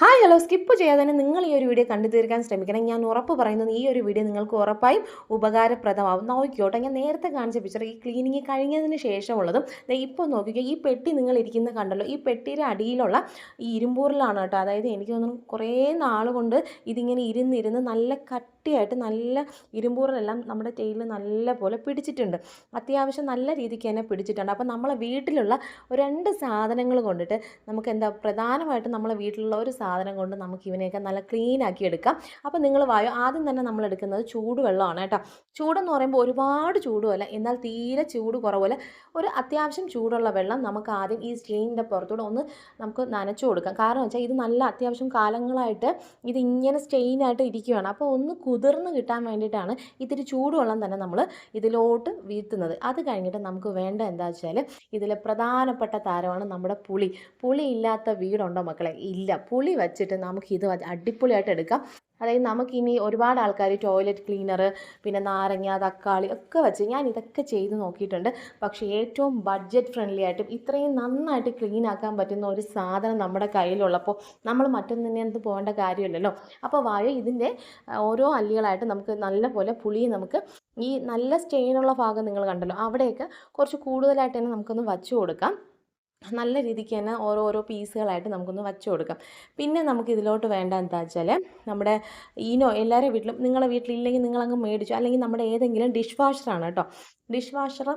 Hi hello skip ചെയ്യാതെ തന്നെ നിങ്ങൾ ഈ ഒരു വീഡിയോ കണ്ടു തീർക്കാൻ ശ്രമിക്കണം. ഞാൻ ഉറപ്പ് പറയുന്നത് ഈ ഒരു വീഡിയോ നിങ്ങൾക്ക് ഉറപ്പായും ഉപകാരപ്രദമാവും. നോക്കിയോട്ടെ ഞാൻ നേരത്തെ കാണിച്ച പിക്ചർ ഈ ക്ലീനിങ് കഴിഞ്ഞതിന് ശേഷമുള്ളതും ഇപ്പോൾ നോക്കിക്കോ ഈ പെട്ടി നിങ്ങൾ ഇരിക്കുന്ന കണ്ടല്ലോ ഈ പെട്ടിയുടെ അടിയിലുള്ള ഈ ഇരുമ്പൂറിലാണ് കേട്ടോ. അതായത് എനിക്ക് തോന്നുന്നു കുറേ നാൾ കൊണ്ട് ഇതിങ്ങനെ ഇരുന്നിരുന്ന് നല്ല കട്ടിയായിട്ട് നല്ല ഇരുമ്പൂറിലെല്ലാം നമ്മുടെ ടൈലിൽ നല്ല പോലെ പിടിച്ചിട്ടുണ്ട്. അത്യാവശ്യം നല്ല രീതിക്ക് തന്നെ പിടിച്ചിട്ടുണ്ട്. അപ്പോൾ നമ്മളെ വീട്ടിലുള്ള രണ്ട് സാധനങ്ങൾ കൊണ്ടിട്ട് നമുക്ക് എന്താ പ്രധാനമായിട്ടും നമ്മളെ വീട്ടിലുള്ള ഒരു സാധനം കൊണ്ട് നമുക്ക് ഇവനെയൊക്കെ നല്ല ക്ലീൻ ആക്കി എടുക്കാം. അപ്പോൾ നിങ്ങൾ വായോ? ആദ്യം തന്നെ നമ്മൾ എടുക്കുന്നത് ചൂടുവെള്ളമാണ് കേട്ടോ. ചൂടെന്ന് പറയുമ്പോൾ ഒരുപാട് ചൂടുമല്ല എന്നാൽ തീരെ ചൂട് കുറവല്ല. ഒരു അത്യാവശ്യം ചൂടുള്ള വെള്ളം നമുക്ക് ആദ്യം ഈ സ്റ്റീലിന്റെ പുറത്തൂടെ ഒന്ന് നമുക്ക് നനച്ചു കൊടുക്കാം. കാരണം വെച്ചാൽ ഇത് നല്ല അത്യാവശ്യം കാലങ്ങളായിട്ട് ഇത് ഇങ്ങനെ സ്റ്റെയിനായിട്ട് ഇരിക്കുകയാണ് അപ്പോൾ ഒന്ന് കുതിർന്ന് കിട്ടാൻ വേണ്ടിയിട്ടാണ് ഇത്തിരി ചൂടുവെള്ളം തന്നെ നമ്മൾ ഇതിലോട്ട് വീഴ്ത്തുന്നത്. അത് കഴിഞ്ഞിട്ട് നമുക്ക് വേണ്ട എന്താ വെച്ചാൽ ഇതിലെ പ്രധാനപ്പെട്ട താരമാണ് നമ്മുടെ പുളി. പുളി ഇല്ലാത്ത വീടുണ്ടോ മക്കളെ? ഇല്ല. പുളി വെച്ചിട്ട് നമുക്ക് ഇത് അടിപൊളിയായിട്ട് എടുക്കാം. അതായത് നമുക്കിനി ഒരുപാട് ആൾക്കാർ ടോയ്ലറ്റ് ക്ലീനർ പിന്നെ നാരങ്ങ തക്കാളി ഒക്കെ വെച്ച് ഞാൻ ഇതൊക്കെ ചെയ്ത് നോക്കിയിട്ടുണ്ട്. പക്ഷേ ഏറ്റവും ബഡ്ജറ്റ് ഫ്രണ്ട്ലി ആയിട്ടും ഇത്രയും നന്നായിട്ട് ക്ലീൻ ആക്കാൻ പറ്റുന്ന ഒരു സാധനം നമ്മുടെ കയ്യിലുള്ളപ്പോൾ നമ്മൾ മറ്റൊന്നിനകത്ത് പോകേണ്ട കാര്യമില്ലല്ലോ. അപ്പോൾ വായ ഇതിന്റെ ഓരോ അല്ലികളായിട്ട് നമുക്ക് നല്ല പോലെ പുളി നമുക്ക് ഈ നല്ല സ്റ്റെയിനുള്ള ഭാഗം നിങ്ങൾ കണ്ടല്ലോ. അവിടെയൊക്കെ കുറച്ച് കൂടുതലായിട്ട് തന്നെ നമുക്കൊന്ന് വച്ചു കൊടുക്കാം. നല്ല രീതിക്ക് തന്നെ ഓരോ ഓരോ പീസുകളായിട്ട് നമുക്കൊന്ന് വച്ചു കൊടുക്കാം. പിന്നെ നമുക്ക് ഇതിലോട്ട് വേണ്ട എന്താ വെച്ചാൽ നമ്മുടെ ഈനോ എല്ലാവരുടെ വീട്ടിലും നിങ്ങളുടെ വീട്ടിലില്ലെങ്കിൽ നിങ്ങളങ്ങ് മേടിച്ചു അല്ലെങ്കിൽ നമ്മുടെ ഏതെങ്കിലും ഡിഷ് വാഷറാണ് കേട്ടോ. Dish washer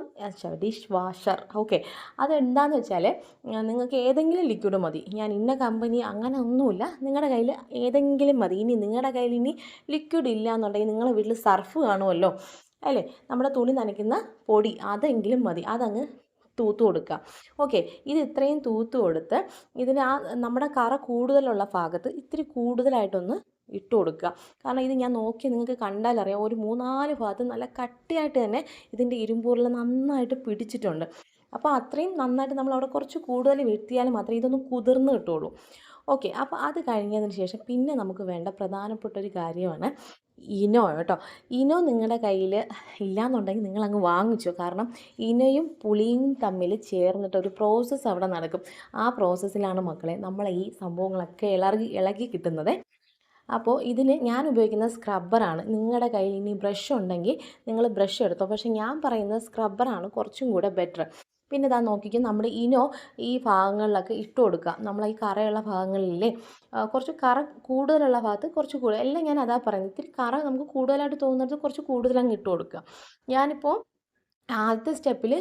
dish washer okay. അതെന്താണെന്ന് വെച്ചാൽ നിങ്ങൾക്ക് ഏതെങ്കിലും ലിക്വിഡ് മതി. ഞാൻ ഇന്ന കമ്പനി അങ്ങനെ ഒന്നുമില്ല. നിങ്ങളുടെ കയ്യിൽ ഏതെങ്കിലും മതി. ഇനി നിങ്ങളുടെ കയ്യിൽ ഇനി ലിക്വിഡ് ഇല്ല എന്നുണ്ടെങ്കിൽ നിങ്ങളുടെ വീട്ടിൽ സർഫ് കാണുമല്ലോ. അല്ലേ? നമ്മുടെ തുണി നനയ്ക്കുന്ന പൊടി അതെങ്കിലും മതി. അതങ്ങ് തൂത്ത് കൊടുക്കുക ഓക്കെ ഇത് ഇത്രയും തൂത്ത് കൊടുത്ത് ഇതിന് ആ നമ്മുടെ കറ കൂടുതലുള്ള ഭാഗത്ത് ഇത്തിരി കൂടുതലായിട്ടൊന്ന് ഇട്ട് കൊടുക്കുക കാരണം ഇത് ഞാൻ നോക്കി നിങ്ങൾക്ക് കണ്ടാലറിയാം ഒരു മൂന്നാൽ ഭാഗത്ത് നല്ല കട്ടിയായിട്ട് തന്നെ ഇതിന്റെ ഇരുമ്പൂറിൽ നന്നായിട്ട് പിടിച്ചിട്ടുണ്ട്. അപ്പോൾ അത്രയും നന്നായിട്ട് നമ്മൾ അവിടെ കുറച്ച് കൂടുതൽ വീഴ്ത്തിയാൽ മാത്രമേ ഇതൊന്ന് കുതിർന്ന് കിട്ടുള്ളൂ ഓക്കെ അപ്പോൾ അത് കഴിഞ്ഞതിന് ശേഷം പിന്നെ നമുക്ക് വേണ്ട പ്രധാനപ്പെട്ട ഒരു കാര്യമാണ് ഇനോ കേട്ടോ. ഇനോ നിങ്ങളുടെ കയ്യിൽ ഇല്ലയെന്നുണ്ടെങ്കിൽ നിങ്ങൾ അങ്ങ് വാങ്ങിച്ചോ. കാരണം ഇനയും പുളിയും തമ്മിൽ ചേർന്നിട്ട് ഒരു പ്രോസസ്സ് അവിടെ നടക്കും. ആ പ്രോസസ്സിലാണ് മക്കളെ നമ്മൾ ഈ സംഭവങ്ങളൊക്കെ ഇളകി ഇളകി കിട്ടുന്നത്. അപ്പോൾ ഇതിന് ഞാൻ ഉപയോഗിക്കുന്ന സ്ക്രബ്ബറാണ് നിങ്ങളുടെ കയ്യിൽ ഇനി ബ്രഷ് ഉണ്ടെങ്കിൽ നിങ്ങൾ ബ്രഷ് എടുത്തോ. പക്ഷേ ഞാൻ പറയുന്നത് സ്ക്രബ്ബറാണ് കുറച്ചും കൂടെ ബെറ്റർ പിന്നെ ഇതാ നോക്കിക്കും നമ്മുടെ ഇനോ ഈ ഭാഗങ്ങളിലൊക്കെ ഇട്ട് കൊടുക്കുക. നമ്മൾ ഈ കറയുള്ള ഭാഗങ്ങളില്ലേ? കുറച്ച് കറ കൂടുതലുള്ള ഭാഗത്ത് കുറച്ച് കൂടുതൽ എല്ലാം ഞാൻ അതാ പറയുന്നത്. ഇത്തിരി കറ നമുക്ക് കൂടുതലായിട്ട് തോന്നുന്നത് കുറച്ച് കൂടുതൽ അങ്ങ് ഇട്ട് കൊടുക്കുക. ഞാനിപ്പോൾ ആദ്യത്തെ സ്റ്റെപ്പിൽ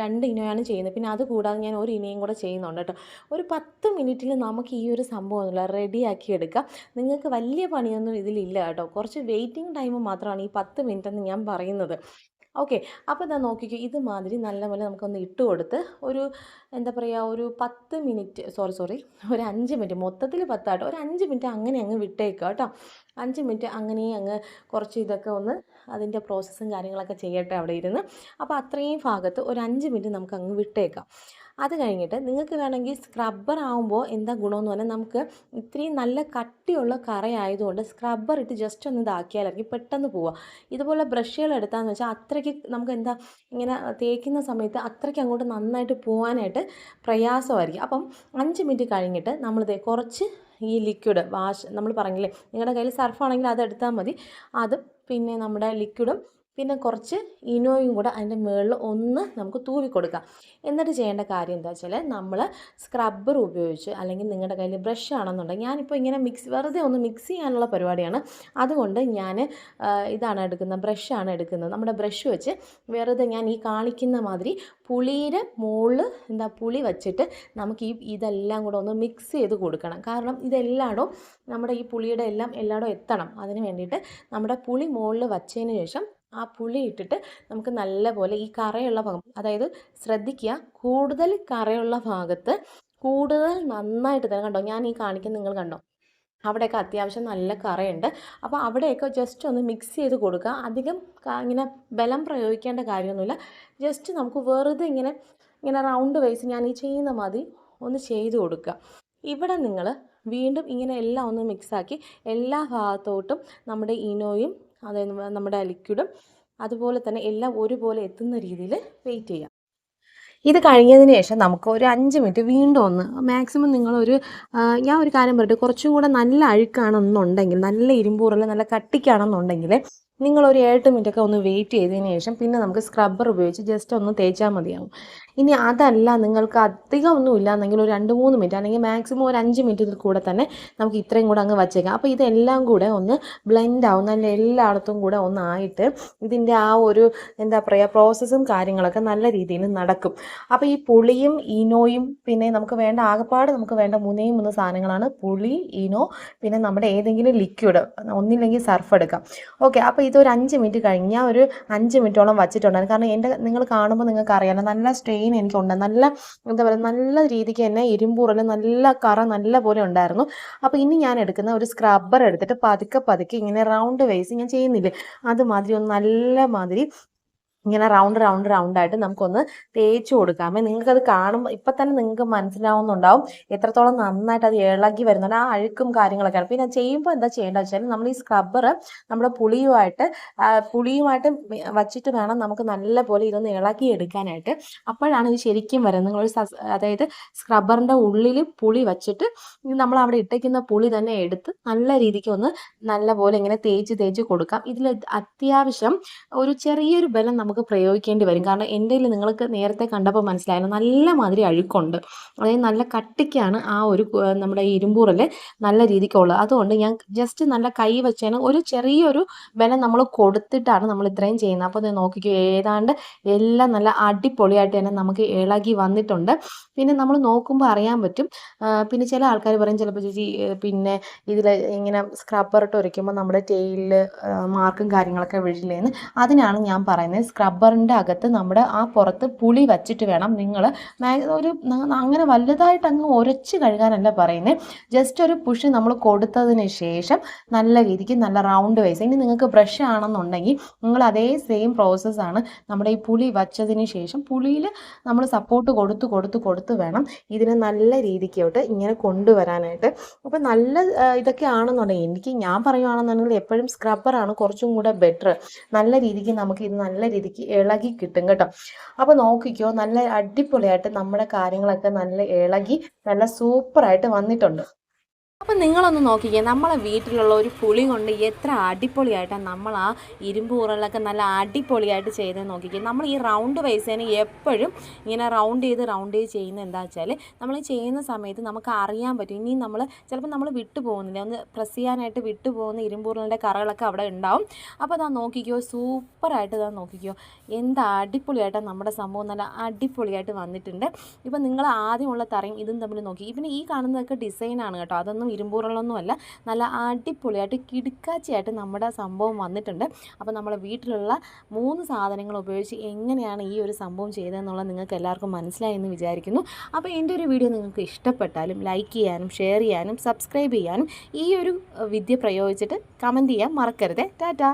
രണ്ട് ഇനോയാണ് ചെയ്യുന്നത്. പിന്നെ അത് കൂടാതെ ഞാൻ ഒരു ഇനയും കൂടെ ചെയ്യുന്നുണ്ട് കേട്ടോ. ഒരു പത്ത് മിനിറ്റിൽ നമുക്ക് ഈ ഒരു സംഭവം റെഡിയാക്കി എടുക്കാം. നിങ്ങൾക്ക് വലിയ പണിയൊന്നും ഇതിലില്ല കേട്ടോ. കുറച്ച് വെയിറ്റിംഗ് ടൈം മാത്രമാണ് ഈ പത്ത് മിനിറ്റ് എന്ന് ഞാൻ പറയുന്നത്. ഓക്കെ. അപ്പോൾ ഇതാ നോക്കിക്കോ ഇതുമാതിരി നല്ലപോലെ നമുക്കൊന്ന് ഇട്ട് കൊടുത്ത് ഒരു എന്താ പറയുക ഒരു പത്ത് മിനിറ്റ് സോറി സോറി ഒരു അഞ്ച് മിനിറ്റ് മൊത്തത്തിൽ പത്താട്ടോ ഒരു അഞ്ച് മിനിറ്റ് അങ്ങനെ അങ്ങ് വിട്ടേക്കാം കേട്ടോ. അഞ്ച് മിനിറ്റ് അങ്ങനെ അങ്ങ് കുറച്ച് ഇതൊക്കെ ഒന്ന് അതിന്റെ പ്രോസസ്സും കാര്യങ്ങളൊക്കെ ചെയ്യട്ടെ അവിടെ ഇരുന്ന്. അപ്പോൾ അത്രയും ഭാഗത്ത് ഒരു അഞ്ച് മിനിറ്റ് നമുക്ക് അങ്ങ് വിട്ടേക്കാം. അത് കഴിഞ്ഞിട്ട് നിങ്ങൾക്ക് വേണമെങ്കിൽ സ്ക്രബ്ബർ ആകുമ്പോൾ എന്താ ഗുണമെന്ന് പറഞ്ഞാൽ നമുക്ക് ഇത്രയും നല്ല കട്ടിയുള്ള കറയായതുകൊണ്ട് സ്ക്രബ്ബർ ഇട്ട് ജസ്റ്റ് ഒന്ന് ഇതാക്കിയാലായിരിക്കും പെട്ടെന്ന് പോവുക. ഇതുപോലെ ബ്രഷുകൾ എടുത്താന്ന് വെച്ചാൽ അത്രയ്ക്ക് നമുക്ക് എന്താ ഇങ്ങനെ തേക്കുന്ന സമയത്ത് അത്രയ്ക്ക് അങ്ങോട്ട് നന്നായിട്ട് പോകാനായിട്ട് പ്രയാസമായിരിക്കും. അപ്പം അഞ്ച് മിനിറ്റ് കഴിഞ്ഞിട്ട് നമ്മളിത് കുറച്ച് ഈ ലിക്വിഡ് വാഷ് നമ്മൾ പറഞ്ഞില്ലേ? നിങ്ങളുടെ കയ്യിൽ സർഫാണെങ്കിൽ അത് എടുത്താൽ മതി. അതും പിന്നെ നമ്മുടെ ലിക്വിഡും പിന്നെ കുറച്ച് ഇനോയും കൂടെ അതിന്റെ മുകളിൽ ഒന്ന് നമുക്ക് തൂവി കൊടുക്കാം. എന്നിട്ട് ചെയ്യേണ്ട കാര്യം എന്താ വെച്ചാൽ നമ്മൾ സ്ക്രബ്ബർ ഉപയോഗിച്ച് അല്ലെങ്കിൽ നിങ്ങളുടെ കയ്യിൽ ബ്രഷ് ആണെന്നുണ്ടെങ്കിൽ ഞാനിപ്പോൾ ഇങ്ങനെ മിക്സ് വെറുതെ ഒന്ന് മിക്സ് ചെയ്യാനുള്ള പരിപാടിയാണ്. അതുകൊണ്ട് ഞാൻ ഇതാണ് എടുക്കുന്നത് ബ്രഷാണ് എടുക്കുന്നത്. നമ്മുടെ ബ്രഷ് വെച്ച് വെറുതെ ഞാൻ ഈ കാണിക്കുന്ന മാതിരി പുളിയുടെ മുകളിൽ എന്താ പുളി വച്ചിട്ട് നമുക്ക് ഈ ഇതെല്ലാം കൂടെ ഒന്ന് മിക്സ് ചെയ്ത് കൊടുക്കണം. കാരണം ഇതെല്ലായിടും നമ്മുടെ ഈ പുളിയുടെ എല്ലാം എല്ലായിടും എത്തണം. അതിന് വേണ്ടിയിട്ട് നമ്മുടെ പുളി മുകളിൽ വച്ചതിന് ശേഷം ആ പുളി ഇട്ടിട്ട് നമുക്ക് നല്ലപോലെ ഈ കറയുള്ള ഭാഗം അതായത് ശ്രദ്ധിക്കുക കൂടുതൽ കറയുള്ള ഭാഗത്ത് കൂടുതൽ നന്നായിട്ട് തന്നെ കണ്ടോ? ഞാൻ ഈ കാണിക്കുന്ന നിങ്ങൾ കണ്ടോ? അവിടെയൊക്കെ അത്യാവശ്യം നല്ല കറയുണ്ട്. അപ്പോൾ അവിടെയൊക്കെ ജസ്റ്റ് ഒന്ന് മിക്സ് ചെയ്ത് കൊടുക്കുക. അധികം ഇങ്ങനെ ബലം പ്രയോഗിക്കേണ്ട കാര്യമൊന്നുമില്ല. ജസ്റ്റ് നമുക്ക് വെറുതെ ഇങ്ങനെ ഇങ്ങനെ റൗണ്ട് വൈസ് ഞാൻ ഈ ചെയ്യുന്ന മാതിരി ഒന്ന് ചെയ്ത് കൊടുക്കുക. ഇവിടെ നിങ്ങൾ വീണ്ടും ഇങ്ങനെ എല്ലാം ഒന്ന് മിക്സാക്കി എല്ലാ ഭാഗത്തോട്ടും നമ്മുടെ ഇനോയും അതായത് നമ്മുടെ ലിക്വിഡും അതുപോലെ തന്നെ എല്ലാം ഒരുപോലെ എത്തുന്ന രീതിയിൽ വെയിറ്റ് ചെയ്യാം. ഇത് കഴിഞ്ഞതിന് ശേഷം നമുക്ക് ഒരു അഞ്ച് മിനിറ്റ് വീണ്ടും ഒന്ന് മാക്സിമം നിങ്ങളൊരു ആ, ഞാൻ ഒരു കാര്യം പറയട്ടെ കുറച്ചും കൂടെ നല്ല അഴുക്കാണെന്നുണ്ടെങ്കിൽ നല്ല ഇരുമ്പൂറല്ല നല്ല കട്ടിക്കാണെന്നുണ്ടെങ്കിൽ നിങ്ങളൊരു ഏഴ് മിനിറ്റ് ഒക്കെ ഒന്ന് വെയിറ്റ് ചെയ്തതിന് ശേഷം പിന്നെ നമുക്ക് സ്ക്രബ്ബർ ഉപയോഗിച്ച് ജസ്റ്റ് ഒന്ന് തേച്ചാൽ മതിയാവും. ഇനി അതല്ല നിങ്ങൾക്ക് അധികം ഒന്നും ഇല്ലാന്നെങ്കിൽ ഒരു രണ്ട് മൂന്ന് മിനിറ്റ് അല്ലെങ്കിൽ മാക്സിമം ഒരു അഞ്ച് മിനിറ്റിൽ കൂടെ തന്നെ നമുക്ക് ഇത്രയും കൂടെ അങ്ങ് വച്ചേക്കാം. അപ്പോൾ ഇതെല്ലാം കൂടെ ഒന്ന് ബ്ലെൻഡ് ആവും. നല്ല എല്ലായിടത്തും കൂടെ ഒന്നായിട്ട് ഇതിന്റെ ആ ഒരു എന്താ പറയുക പ്രോസസ്സും കാര്യങ്ങളൊക്കെ നല്ല രീതിയിൽ നടക്കും. അപ്പോൾ ഈ പുളിയും ഈനോയും പിന്നെ നമുക്ക് വേണ്ട ആകപ്പാട് നമുക്ക് വേണ്ട മൂന്നേ മൂന്ന് സാധനങ്ങളാണ് പുളി ഈനോ പിന്നെ നമ്മുടെ ഏതെങ്കിലും ലിക്വിഡ് ഒന്നില്ലെങ്കിൽ സർഫ് എടുക്കാം. ഓക്കെ അപ്പോൾ ഇതൊരു അഞ്ച് മിനിറ്റ് കഴിഞ്ഞാൽ ഒരു അഞ്ച് മിനിറ്റോളം വച്ചിട്ടുണ്ടായിരുന്നു. കാരണം എന്റെ നിങ്ങൾ കാണുമ്പോൾ നിങ്ങൾക്ക് അറിയാമല്ലോ നല്ല സ്ട്രെയിൻ എനിക്കുണ്ട്. നല്ല എന്താ പറയുക നല്ല രീതിക്ക് തന്നെ ഇരുമ്പൂറിൽ നല്ല കറ നല്ല പോലെ ഉണ്ടായിരുന്നു. അപ്പോൾ ഇനി ഞാൻ എടുക്കുന്ന ഒരു സ്ക്രബ്ബർ എടുത്തിട്ട് പതുക്കെ പതുക്കെ ഇങ്ങനെ റൗണ്ട് വൈസ് ഞാൻ ചെയ്യുന്നില്ലേ അതുമാതിരി ഒന്ന് നല്ല മാതിരി ഇങ്ങനെ റൗണ്ട് റൗണ്ട് റൗണ്ട് ആയിട്ട് നമുക്കൊന്ന് തേച്ച് കൊടുക്കാമേ അത് കാണുമ്പോൾ ഇപ്പം തന്നെ നിങ്ങൾക്ക് മനസ്സിലാവുന്നുണ്ടാവും എത്രത്തോളം നന്നായിട്ട് അത് ഇളകി വരുന്നുണ്ട് ആ അഴുക്കും കാര്യങ്ങളൊക്കെയാണ്. പിന്നെ ചെയ്യുമ്പോൾ എന്താ ചെയ്യേണ്ടത് വെച്ചാൽ നമ്മൾ ഈ സ്ക്രബ്ബർ നമ്മുടെ പുളിയുമായിട്ട് പുളിയുമായിട്ട് വച്ചിട്ട് വേണം നമുക്ക് നല്ല പോലെ ഇതൊന്ന് ഇളക്കി എടുക്കാനായിട്ട്. അപ്പോഴാണ് ഇത് ശരിക്കും വരുന്നത്. നിങ്ങൾ അതായത് സ്ക്രബ്ബറിന്റെ ഉള്ളിൽ പുളി വച്ചിട്ട് നമ്മൾ അവിടെ ഇട്ടേക്കുന്ന പുളി തന്നെ എടുത്ത് നല്ല രീതിക്ക് ഒന്ന് നല്ല പോലെ ഇങ്ങനെ തേച്ച് തേച്ച് കൊടുക്കാം. ഇതിൽ അത്യാവശ്യം ഒരു ചെറിയൊരു ബലം നമുക്ക് പ്രയോഗിക്കേണ്ടി വരും. കാരണം എന്റെ നിങ്ങൾക്ക് നേരത്തെ കണ്ടപ്പോൾ മനസ്സിലായിരുന്നു നല്ല മാതിരി അഴുക്കുണ്ട്. അതായത് നല്ല കട്ടിക്കാണ് ആ ഒരു നമ്മുടെ ഇരുമ്പൂറിൽ നല്ല രീതിക്കുള്ളത് അതുകൊണ്ട് ഞാൻ ജസ്റ്റ് നല്ല കൈ വെച്ചതിന് ഒരു ചെറിയൊരു ബലം നമ്മൾ കൊടുത്തിട്ടാണ് നമ്മൾ ഇത്രയും ചെയ്യുന്നത്. അപ്പോൾ നോക്കിക്കോ ഏതാണ്ട് എല്ലാം നല്ല അടിപൊളിയായിട്ട് തന്നെ നമുക്ക് ഇളകി വന്നിട്ടുണ്ട്. പിന്നെ നമ്മൾ നോക്കുമ്പോൾ അറിയാൻ പറ്റും പിന്നെ ചില ആൾക്കാർ പറയും ചിലപ്പോൾ ചേച്ചി പിന്നെ ഇതിൽ ഇങ്ങനെ സ്ക്രബ്ബർ ഇട്ട് ഉരയ്ക്കുമ്പോൾ നമ്മുടെ ടെയിലിൽ മാർക്കും കാര്യങ്ങളൊക്കെ വീഴില്ലേന്ന്. അതിനാണ് ഞാൻ പറയുന്നത് സ്ക്രബ്ബറിന്റെ അകത്ത് നമ്മുടെ ആ പുറത്ത് പുളി വച്ചിട്ട് വേണം നിങ്ങൾ ഒരു അങ്ങനെ വലുതായിട്ട് അങ്ങ് ഉരച്ച് കഴുകാനല്ല പറയുന്നത് ജസ്റ്റ് ഒരു പുഷ് നമ്മൾ കൊടുത്തതിന് ശേഷം നല്ല രീതിക്ക് നല്ല റൗണ്ട് വൈസ് ഇനി നിങ്ങൾക്ക് ബ്രഷ് ആണെന്നുണ്ടെങ്കിൽ നിങ്ങൾ അതേ സെയിം പ്രോസസ്സാണ് നമ്മുടെ ഈ പുളി വച്ചതിന് ശേഷം പുളിയിൽ നമ്മൾ സപ്പോർട്ട് കൊടുത്ത് കൊടുത്ത് കൊടുത്ത് വേണം ഇതിനെ നല്ല രീതിക്കോട്ട് ഇങ്ങനെ കൊണ്ടുവരാനായിട്ട്. അപ്പോൾ നല്ല ഇതൊക്കെ ആണെന്നുണ്ടെങ്കിൽ എനിക്ക് ഞാൻ പറയുകയാണെന്നുണ്ടെങ്കിൽ എപ്പോഴും സ്ക്രബ്ബറാണ് കുറച്ചും കൂടെ ബെറ്റർ നല്ല രീതിക്ക് നമുക്ക് ഇത് നല്ല രീതിക്ക് ഇളകി കിട്ടും കേട്ടോ. അപ്പോൾ നോക്കിക്കോ നല്ല അടിപൊളിയായിട്ട് നമ്മുടെ കാര്യങ്ങളൊക്കെ നല്ല ഇളകി നല്ല സൂപ്പറായിട്ട് വന്നിട്ടുണ്ട്. അപ്പം നിങ്ങളൊന്ന് നോക്കിക്കേ നമ്മളെ വീട്ടിലുള്ള ഒരു പുളി കൊണ്ട് എത്ര അടിപൊളിയായിട്ടാണ് നമ്മൾ ആ ഇരുമ്പ് ഉറലൊക്കെ നല്ല അടിപൊളിയായിട്ട് ചെയ്ത് നോക്കിക്കേ. നമ്മൾ ഈ റൗണ്ട് വൈസേനെ എപ്പോഴും ഇങ്ങനെ റൗണ്ട് ചെയ്ത് റൗണ്ട് ചെയ്ത് ചെയ്യുന്ന എന്താ വെച്ചാൽ നമ്മൾ ചെയ്യുന്ന സമയത്ത് നമുക്ക് അറിയാൻ പറ്റും. ഇനി നമ്മൾ ചിലപ്പോൾ നമ്മൾ വിട്ടു പോകുന്നില്ല. ഒന്ന് പ്രസ് ചെയ്യാനായിട്ട് വിട്ടു പോകുന്ന ഇരുമ്പൂറിന്റെ കറകളൊക്കെ അവിടെ ഉണ്ടാവും. അപ്പോൾ അതാ നോക്കിക്കോ സൂപ്പറായിട്ട് ഇതാ നോക്കിക്കോ. എന്താ അടിപൊളിയായിട്ടാണ് നമ്മുടെ സംഭവം നല്ല അടിപൊളിയായിട്ട് വന്നിട്ടുണ്ട്. ഇപ്പം നിങ്ങൾ ആദ്യമുള്ള തറയും ഇതും തമ്മിൽ നോക്കി. പിന്നെ ഈ കാണുന്നതൊക്കെ ഡിസൈനാണ് കേട്ടോ. അതൊന്നും ഇരുമ്പൂറുകളൊന്നും അല്ല നല്ല അടിപൊളിയായിട്ട് കിടുക്കാച്ചിയായിട്ട് നമ്മുടെ സംഭവം വന്നിട്ടുണ്ട്. അപ്പോൾ നമ്മുടെ വീട്ടിലുള്ള മൂന്ന് സാധനങ്ങൾ ഉപയോഗിച്ച് എങ്ങനെയാണ് ഈ ഒരു സംഭവം ചെയ്തതെന്നുള്ളത് നിങ്ങൾക്ക് എല്ലാവർക്കും മനസ്സിലായി എന്ന് വിചാരിക്കുന്നു. അപ്പോൾ എന്റെ ഒരു വീഡിയോ നിങ്ങൾക്ക് ഇഷ്ടപ്പെട്ടാലും ലൈക്ക് ചെയ്യാനും ഷെയർ ചെയ്യാനും സബ്സ്ക്രൈബ് ചെയ്യാനും ഈ ഒരു വിദ്യ പ്രയോഗിച്ചിട്ട് കമന്റ് ചെയ്യാൻ മറക്കരുത്. ടാറ്റാ.